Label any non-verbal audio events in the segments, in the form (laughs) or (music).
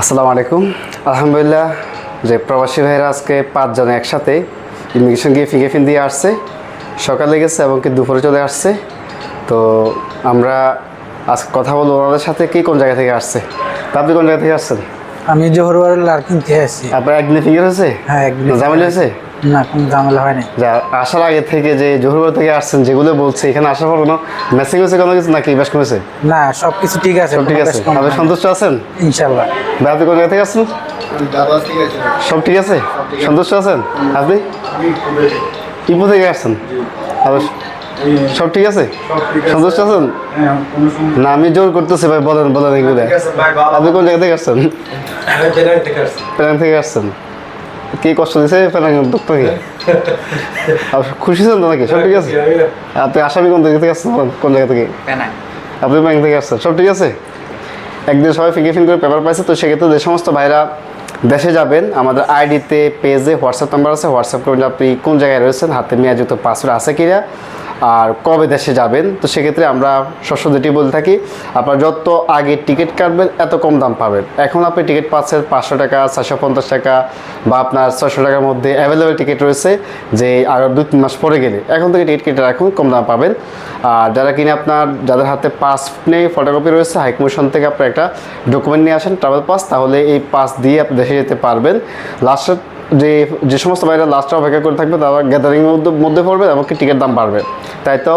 আসসালামু আলাইকুম। আলহামদুলিল্লাহ যে প্রবাসী ভাইরা আজকে পাঁচজন একসাথে ইমিগ্রেশন গিয়ে ফিঙ্গারপ্রিন্ট দিয়ে আসছে সকালে গেছে এবং কি দুপুরে চলে আসছে। তো আমরা আজকে কথা বলব ওনাদের সাথে কি কোন জায়গা থেকে আসছে? তা আপনি কোন জায়গা থেকে আসছেন? আমি জোহরবার লার্কিং থেকে আসছি। আপনার একদিনে ফিঙ্গার হয়েছে? হ্যাঁ একদিন জামিল হয়েছে। না কোনো ঝামেলা হয়নি যা আসার আগে থেকে যে জহুরবাদ থেকে আসছেন যেগুলো বলছে এখানে আসার পর কোনো মেসেজ হয়েছে কোনো কিছু নাকি বেশ কমেছে না সব কিছু ঠিক আছে সব ঠিক আছে। আপনি সন্তুষ্ট আছেন? ইনশাল্লাহ। আপনি কোন জায়গা থেকে আসছেন? সব ঠিক আছে? সন্তুষ্ট আছেন? আপনি ইপো থেকে আসছেন? সব ঠিক আছে? সন্তুষ্ট আছেন? না আমি জোর করতেছি ভাই বলেন বলেন এগুলো। আপনি কোন জায়গা থেকে আসছেন? প্যারাং থেকে আসছেন? কি কষ্ট দিছে দুঃখ কি (laughs) খুশি ছিলেন তো নাকি? সব ঠিক আছে? আপনি আসামি কোন জায়গা থেকে আসছেন? কোন জায়গা থেকে? আপনি ব্যাংক থেকে আসছেন সব ঠিক আছে? একদিন সবাই ফিঙ্গার ফিং করে পেপার পাইছে তো সেক্ষেত্রে যে সমস্ত ভাইরা দেশে যাবেন আমাদের আইডিতে পেজে হোয়াটসঅ্যাপ নাম্বার আছে হোয়াটসঅ্যাপ করবেন আপনি কোন জায়গায় রয়েছেন হাতে মেয়াযুক্ত পাসওয়ার্ড আছে কিনা আর কবে দেশে যাবেন? তো সেক্ষেত্রে আমরা শস্য যেটি বলে থাকি, আপনার যত আগে টিকিট কাটবেন, এত কম দাম পাবেন। এখন আপনি টিকিট পাচ্ছেন পাঁচশো টাকা, চারশো পঞ্চাশ টাকা বা আপনার ছশো টাকার মধ্যে অ্যাভেলেবেল টিকিট রয়েছে, যে আরও দুই তিন মাস পরে গেলে। এখন থেকে টিকিট কেটে রাখুন, কম দাম পাবেন। আর যারা কিনে আপনার, যাদের হাতে পাস নেই ফটোকপি রয়েছে হাইকমিশন থেকে আপনার একটা ডকুমেন্ট নিয়ে আসেন ট্রাভেল পাস তাহলে এই পাস দিয়ে আপনি দেশে যেতে পারবেন। লাস্টের যে যে সমস্ত বাইরে লাস্টে অপেক্ষা করে থাকবে, তারা গ্যাদারিংয়ের মধ্যে মধ্যে পড়বে, এমনকি টিকিট দাম বাড়বে। তাই তো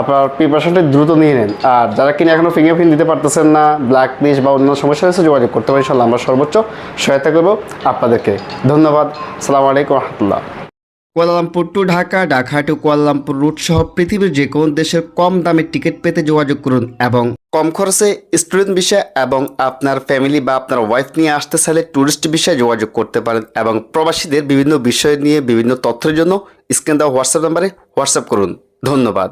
আপনার প্রিপারেশনটা দ্রুত নিয়ে নেন। আর যারা কিনে এখনও ফিঙ্গারপ্রিন্ট দিতে পারতেছেন না ব্ল্যাক লিস্ট বা অন্যান্য সমস্যা হয়েছে, যোগাযোগ করতে পারেন। ইনশাল্লাহ আমরা সর্বোচ্চ সহায়তা করব আপনাদেরকে। ধন্যবাদ। সালাম আলাইকুম রহমতুল্লাহ। Kuala Lumpur to Dhaka Dhaka to Kuala Lumpur route সহ পৃথিবীর যে কোনো দেশের কম দামে টিকিট পেতে যোগাযোগ করুন এবং কম খরচে স্টুডেন্ট বিষয় এবং আপনার ফ্যামিলি বা আপনার ওয়াইফ নিয়ে আসতে চাইলে ট্যুরিস্ট বিষয়ে যোগাযোগ করতে পারেন এবং প্রবাসীদের বিভিন্ন বিষয় নিয়ে বিভিন্ন তথ্যের জন্য স্ক্রিন দেওয়া হোয়াটসঅ্যাপ নাম্বারে হোয়াটসঅ্যাপ করুন। ধন্যবাদ।